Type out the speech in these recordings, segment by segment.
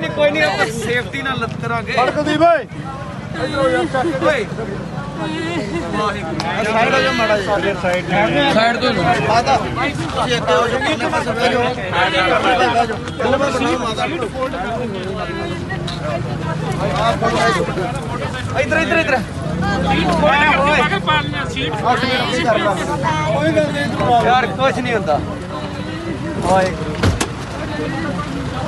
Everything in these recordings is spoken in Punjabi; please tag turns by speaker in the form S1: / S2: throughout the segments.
S1: ਨਹੀਂ ਕੋਈ ਨਹੀਂ ਆਪਾਂ ਸੇਫਟੀ ਨਾਲ ਲੱਤ ਕਰਾਂਗੇ।
S2: ਕੁਲਦੀਪ ਓਏ
S1: ਓਏ
S2: ਸਾਈਡ ਹੋ ਜਾ ਮਾੜਾ ਜਿਹਾ। ਸਾਈਡ
S1: ਸਾਈਡ ਤੋਂ
S2: ਮਾਤਾ ਤੁਸੀਂ ਅੱਗੇ ਹੋ ਜਾਓ ਕਿੰਨੇ ਪਾਸੇ ਬਹਿ ਜਾਓ। ਚਲੋ ਮੈਂ ਬਣਾਉ ਮਾਤਾ
S1: ਇਧਰ ਇਧਰ ਇਧਰ।
S2: ਕੋਈ ਗੱਲ ਨਹੀਂ ਤੂੰ
S1: ਯਾਰ ਕੁਝ ਨਹੀਂ ਹੁੰਦਾ। ਵਾਹਿਗੁਰੂ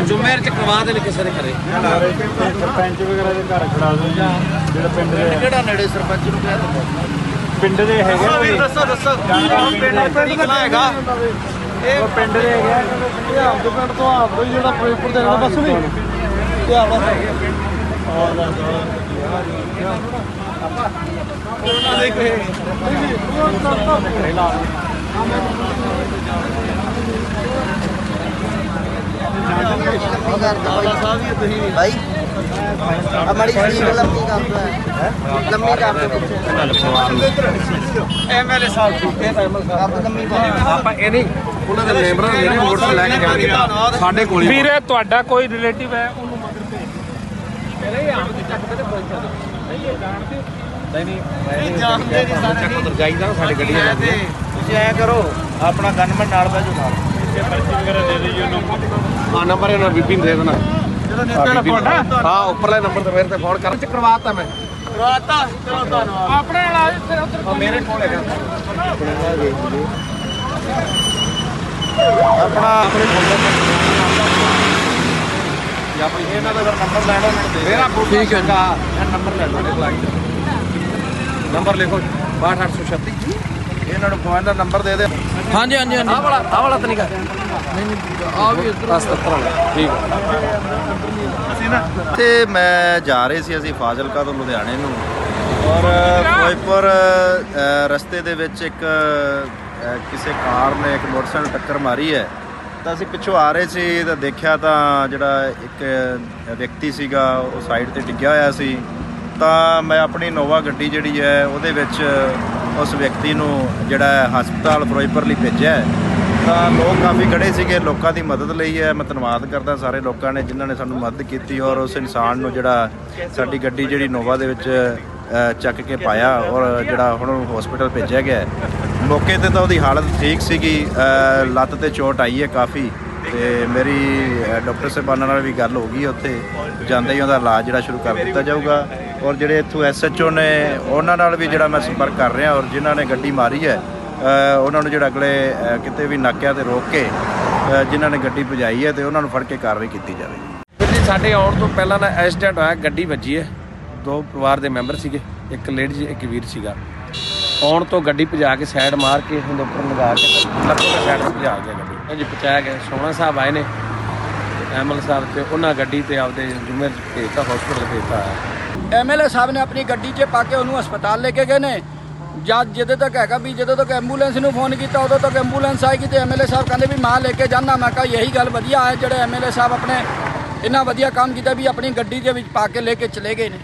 S2: ਪਰਲੇ
S1: ਜੁਮੇਰ ਚ ਕਰਵਾ ਦੇਣ ਕਿਸੇ ਦੇ ਘਰੇ।
S3: ਸਰਪੰਚ ਵਗੈਰਾ ਦੇ ਘਰ ਖੜਾ ਦੋ ਜਾਂ ਜਿਹੜਾ ਪਿੰਡ ਦੇ
S2: ਕਿਹੜਾ ਨੇੜੇ ਸਰਪੰਚ ਨੂੰ ਕਹਿ ਦਿੰਦਾ?
S3: ਪਿੰਡ ਦੇ ਹੈਗੇ
S1: ਦੱਸੋ ਵੀ ਦੱਸੋ ਦੱਸੋ। ਪਿੰਡ ਪਿੰਡ ਕਿਹੜਾ ਹੈਗਾ। ਇਹ
S3: ਪਿੰਡ ਦੇ ਹੈਗੇ ਆ,
S2: ਇਹ ਆਪਦੇ ਪਿੰਡ ਤੋਂ ਆਪਦੇ ਹੀ ਜਿਹੜਾ ਫਿਰੋਜ਼ਪੁਰ ਦੇ ਨਾਲ ਬਸ ਵੀ।
S1: ਕਰ ਦੋ
S4: ਬਾਈ ਬਾਈ ਅਮੜੀ
S1: ਸੀਟ ਇਹ ਨਹੀਂ ਉਹਨਾਂ ਦੇ ਦੇ
S2: ਚੱਕ ਤੇ ਪਹੁੰਚਾ ਤੁਸੀਂ ਐ ਕਰੋ ਆਪਣਾ ਗਨਮੈਨ ਨਾਲ ਹਾਂ ਨੰਬਰ ਇਹਨਾਂ ਬੀਬੀ ਨੂੰ ਦੇ ਦੇਣਾ
S1: ਜਦੋਂ ਨਿਕਲਣਾ ਤੁਹਾਡਾ
S2: ਹਾਂ ਉੱਪਰਲੇ ਨੰਬਰ ਤੇ ਮੇਰੇ ਤੇ ਫੋਨ ਕਰ ਕਰਵਾਤਾ ਮੈਂ
S1: ਰਾਤਾ ਚਲੋ ਧੰਨਵਾਦ
S3: ਆਪਣੇ ਵਾਲਾ ਇੱਥੇ ਉੱਧਰ
S2: ਹਾਂ ਮੇਰੇ ਕੋਲ ਹੈਗਾ ਆਪਣਾ ਆਪਣੇ ਫੋਨ ਜਾਂ ਆਪਣੀ ਇਹਨਾਂ ਦਾ ਨੰਬਰ ਨੂੰ ਦੇ ਮੇਰਾ ਠੀਕ ਹੈ ਇਹ ਨੰਬਰ ਲੈ ਲਓ ਨੰਬਰ ਲਿਖੋ 62836 ਇਹਨਾਂ ਨੂੰ ਫੋਨ ਦਾ ਨੰਬਰ ਦੇ ਦੇ।
S1: ਹਾਂਜੀ ਹਾਂਜੀ ਹਾਂਜੀ।
S2: ਆਹ ਵਾਲਾ ਆਹ ਵਾਲਾ ਤਾਂ ਨਹੀਂ ਕਰ। ਨਹੀਂ ਨਹੀਂ ਆ ਵੀ ਇਧਰ ਠੀਕ
S5: ਤੇ ਮੈਂ ਜਾ ਰਹੇ ਸੀ ਅਸੀਂ ਫਾਜ਼ਿਲਕਾ ਤੋਂ ਲੁਧਿਆਣੇ ਨੂੰ। ਔਰ ਫਿਰੋਜ਼ਪੁਰ ਰਸਤੇ ਦੇ ਵਿੱਚ ਇੱਕ ਕਿਸੇ ਕਾਰ ਨੇ ਇੱਕ ਮੋਟਰਸਾਈਕਲ ਟੱਕਰ ਮਾਰੀ ਹੈ। ਤਾਂ ਅਸੀਂ ਪਿੱਛੋਂ ਆ ਰਹੇ ਸੀ ਤਾਂ ਦੇਖਿਆ ਤਾਂ ਜਿਹੜਾ ਇੱਕ ਵਿਅਕਤੀ ਸੀਗਾ ਉਹ ਸਾਈਡ ਤੇ ਡਿੱਗਿਆ ਹੋਇਆ ਸੀ। ਤਾਂ ਮੈਂ ਆਪਣੀ ਨੋਵਾ ਗੱਡੀ ਜਿਹੜੀ ਹੈ ਉਹਦੇ ਵਿੱਚ ਉਸ ਵਿਅਕਤੀ ਨੂੰ ਜਿਹੜਾ ਹਸਪਤਾਲ ਫਿਰੋਜ਼ਪੁਰ ਲਈ ਭੇਜਿਆ ਤਾਂ ਲੋਕ ਕਾਫੀ ਖੜੇ ਸੀਗੇ, ਲੋਕਾਂ ਦੀ ਮਦਦ ਲਈ ਹੈ। ਮੈਂ ਧੰਨਵਾਦ ਕਰਦਾ ਸਾਰੇ ਲੋਕਾਂ ਨੇ ਜਿਨ੍ਹਾਂ ਨੇ ਸਾਨੂੰ ਮਦਦ ਕੀਤੀ ਔਰ ਉਸ ਇਨਸਾਨ ਨੂੰ ਜਿਹੜਾ ਸਾਡੀ ਗੱਡੀ ਜਿਹੜੀ ਨੋਵਾ ਦੇ ਵਿੱਚ ਚੱਕ ਕੇ ਪਾਇਆ ਔਰ ਜਿਹੜਾ ਹੁਣ ਹਸਪੀਟਲ ਭੇਜਿਆ ਗਿਆ ਹੈ। ਮੌਕੇ ਤੇ ਤਾਂ ਉਹਦੀ ਹਾਲਤ ਠੀਕ ਸੀਗੀ ਲੱਤ ਤੇ ਚੋਟ ਆਈ ਹੈ ਕਾਫੀ। ਤੇ ਮੇਰੀ ਡਾਕਟਰ ਸਾਹਿਬਾਨਾਂ ਨਾਲ ਵੀ ਗੱਲ ਹੋ ਗਈ ਉੱਥੇ। ਜਾਂਦੇ ਹੀ ਉਹਦਾ ਇਲਾਜ ਜਿਹੜਾ ਸ਼ੁਰੂ ਕਰ ਦਿੱਤਾ ਜਾਊਗਾ। ਔਰ ਜਿਹੜੇ ਇੱਥੋਂ ਐਸਐਚਓ ਨੇ, ਉਹਨਾਂ ਨਾਲ ਵੀ ਜਿਹੜਾ ਮੈਂ ਸੰਪਰਕ ਕਰ ਰਿਹਾ ਔਰ ਜਿਨ੍ਹਾਂ ਨੇ ਗੱਡੀ ਮਾਰੀ ਹੈ ਉਹਨਾਂ ਨੂੰ ਜਿਹੜਾ ਅਗਲੇ ਕਿਤੇ ਵੀ ਨਾਕਿਆਂ ਤੇ ਰੋਕ ਕੇ ਜਿਨ੍ਹਾਂ ਨੇ ਗੱਡੀ ਭਜਾਈ ਹੈ ਤੇ ਉਹਨਾਂ ਨੂੰ ਫੜ ਕੇ ਕਾਰਵਾਈ ਕੀਤੀ ਜਾਵੇ।
S6: ਜੀ, ਸਾਡੇ ਆਉਣ ਤੋਂ ਪਹਿਲਾਂ ਨਾ ਐਕਸੀਡੈਂਟ ਹੋਇਆ, ਗੱਡੀ ਵੱਜੀ ਹੈ। ਦੋ ਪਰਿਵਾਰ ਦੇ ਮੈਂਬਰ ਸੀਗੇ, ਇੱਕ ਲੇਡੀ ਇੱਕ ਵੀਰ ਸੀਗਾ। ਆਉਣ ਤੋਂ ਗੱਡੀ ਭਜਾ ਕੇ ਸਾਈਡ ਮਾਰ ਕੇ, ਉਹਦੇ ਉੱਪਰ ਲਗਾ ਕੇ ਲੱਕੋ ਸਾਈਡ ਤੇ ਭਜਾ ਗਿਆ ਗੱਡੀ। ਹਾਂਜੀ ਪਹੁੰਚਾਇਆ ਗਿਆ ਸੋਹਣਾ ਸਾਹਿਬ ਆਏ ਨੇ, ਐਮਐਲ ਸਾਹਿਬ ਤੇ ਉਹਨਾਂ ਗੱਡੀ ਤੇ ਆਪਦੇ ਜੁਮੇਰ ਭੇਜਤਾ ਹਸਪੀਟਲ ਭੇਜਤਾ।
S7: ਐਮਐਲਏ ਸਾਹਿਬ ਨੇ ਆਪਣੀ ਗੱਡੀ 'ਚ ਪਾ ਕੇ ਉਹਨੂੰ ਹਸਪਤਾਲ ਲੈ ਕੇ ਗਏ ਨੇ। ਜਦ ਜਦੋਂ ਤੱਕ ਹੈਗਾ ਵੀ ਜਦੋਂ ਤੱਕ ਐਂਬੂਲੈਂਸ ਨੂੰ ਫੋਨ ਕੀਤਾ, ਉਦੋਂ ਤੱਕ ਐਂਬੂਲੈਂਸ ਆਏਗੀ ਤੇ ਐਮਐਲਏ ਸਾਹਿਬ ਕਹਿੰਦੇ ਵੀ ਮਾਂ ਲੈ ਕੇ ਜਾਣਾ ਮੈਂ ਕਿਹਾ ਇਹੀ ਗੱਲ ਵਧੀਆ ਹੈ, ਜਿਹੜੇ ਐਮਐਲਏ ਸਾਹਿਬ ਆਪਣੇ ਇੰਨਾ ਵਧੀਆ ਕੰਮ ਕੀਤਾ ਵੀ ਆਪਣੀ ਗੱਡੀ ਦੇ ਵਿੱਚ ਪਾ ਕੇ ਲੈ ਕੇ ਚਲੇ ਗਏ ਨੇ।